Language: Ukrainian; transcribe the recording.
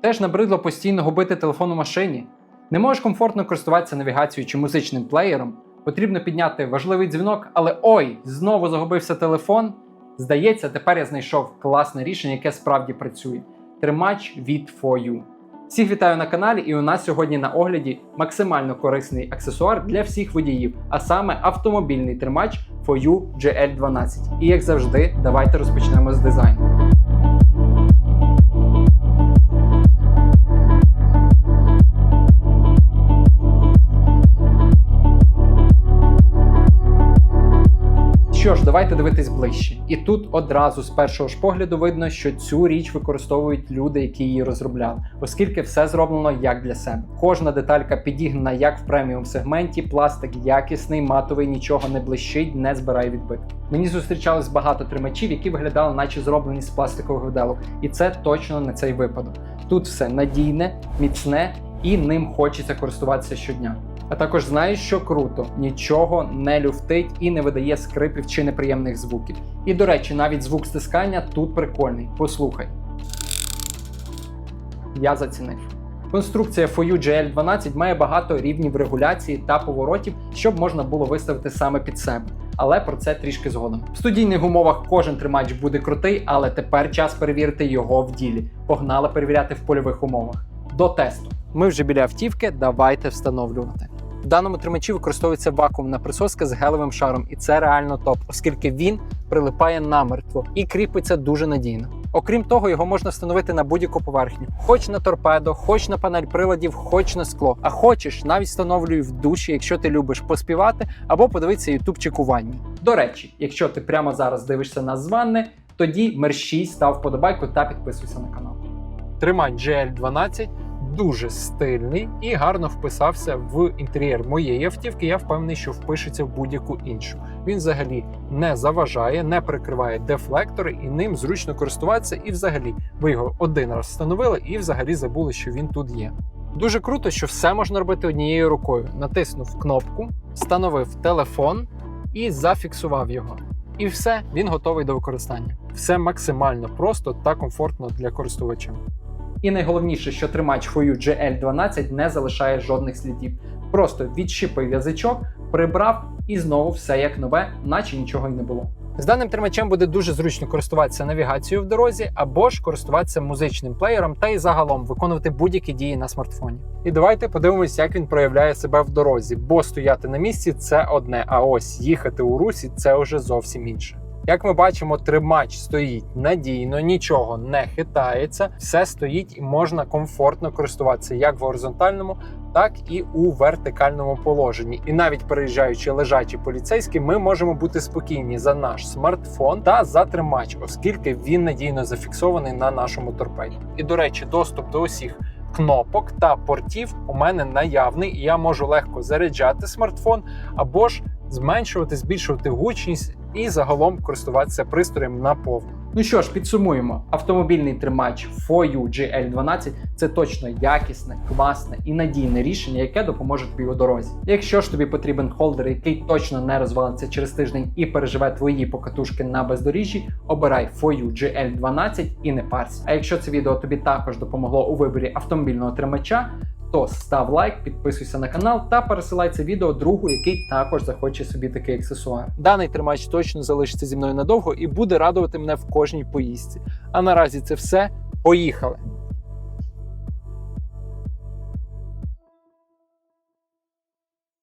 Теж набридло постійно губити телефон у машині. Не можеш комфортно користуватися навігацією чи музичним плеєром. Потрібно підняти важливий дзвінок, але ой, знову загубився телефон. Здається, тепер я знайшов класне рішення, яке справді працює. Тримач від 4U. Всіх вітаю на каналі, і у нас сьогодні на огляді максимально корисний аксесуар для всіх водіїв, а саме автомобільний тримач 4U GL12. І як завжди, давайте розпочнемо з дизайну. Що ж, давайте дивитись ближче. І тут одразу з першого ж погляду видно, що цю річ використовують люди, які її розробляли, оскільки все зроблено як для себе. Кожна деталька підігнана як в преміум сегменті, пластик якісний, матовий, нічого не блищить, не збирає відбитки. Мені зустрічалось багато тримачів, які виглядали, наче зроблені з пластикових виделок, і це точно не цей випадок. Тут все надійне, міцне і ним хочеться користуватися щодня. А також знаєш, що круто, нічого не люфтить і не видає скрипів чи неприємних звуків. І до речі, навіть звук стискання тут прикольний. Послухай. Я зацінив. Конструкція FOU GL12 має багато рівнів регуляції та поворотів, щоб можна було виставити саме під себе. Але про це трішки згодом. В студійних умовах кожен тримач буде крутий, але тепер час перевірити його в ділі. Погнали перевіряти в польових умовах. До тесту. Ми вже біля автівки, давайте встановлювати. В даному тримачі використовується вакуумна присоска з гелевим шаром, і це реально топ, оскільки він прилипає намертво і кріпиться дуже надійно. Окрім того, його можна встановити на будь-яку поверхню, хоч на торпедо, хоч на панель приладів, хоч на скло. А хочеш, навіть встановлюй в душі, якщо ти любиш поспівати або подивитися ютубчик у ванні. До речі, якщо ти прямо зараз дивишся нас з ванни, тоді мерщій став вподобайку та підписуйся на канал. Тримань GL12 дуже стильний і гарно вписався в інтер'єр моєї автівки. Я впевнений, що впишеться в будь-яку іншу. Він взагалі не заважає, не прикриває дефлектори, і ним зручно користуватися. І взагалі ви його один раз встановили і взагалі забули, що він тут є. Дуже круто, що все можна робити однією рукою. Натиснув кнопку, встановив телефон і зафіксував його. І все, він готовий до використання. Все максимально просто та комфортно для користувача. І найголовніше, що тримач FOU GL12 не залишає жодних слідів. Просто відщипив язичок, прибрав і знову все як нове, наче нічого й не було. З даним тримачем буде дуже зручно користуватися навігацією в дорозі або ж користуватися музичним плеєром та й загалом виконувати будь-які дії на смартфоні. І давайте подивимось, як він проявляє себе в дорозі, бо стояти на місці це одне, а ось їхати у русі це вже зовсім інше. Як ми бачимо, тримач стоїть надійно, нічого не хитається, все стоїть і можна комфортно користуватися як в горизонтальному, так і у вертикальному положенні. І навіть переїжджаючи лежачі поліцейські, ми можемо бути спокійні за наш смартфон та за тримач, оскільки він надійно зафіксований на нашому торпеді. І до речі, доступ до усіх. Кнопок та портів у мене наявний, і я можу легко заряджати смартфон або ж зменшувати, збільшувати гучність і загалом користуватися пристроєм наповну. Ну що ж, підсумуємо: автомобільний тримач FOU GL12 це точно якісне, класне і надійне рішення, яке допоможе тобі у дорозі. Якщо ж тобі потрібен холдер, який точно не розвалиться через тиждень і переживе твої покатушки на бездоріжжі, обирай FOU GL12 і не парся. А якщо це відео тобі також допомогло у виборі автомобільного тримача, то став лайк, підписуйся на канал та пересилай це відео другу, який також захоче собі такий аксесуар. Даний тримач точно залишиться зі мною надовго і буде радувати мене в кожній поїздці. А наразі це все. Поїхали!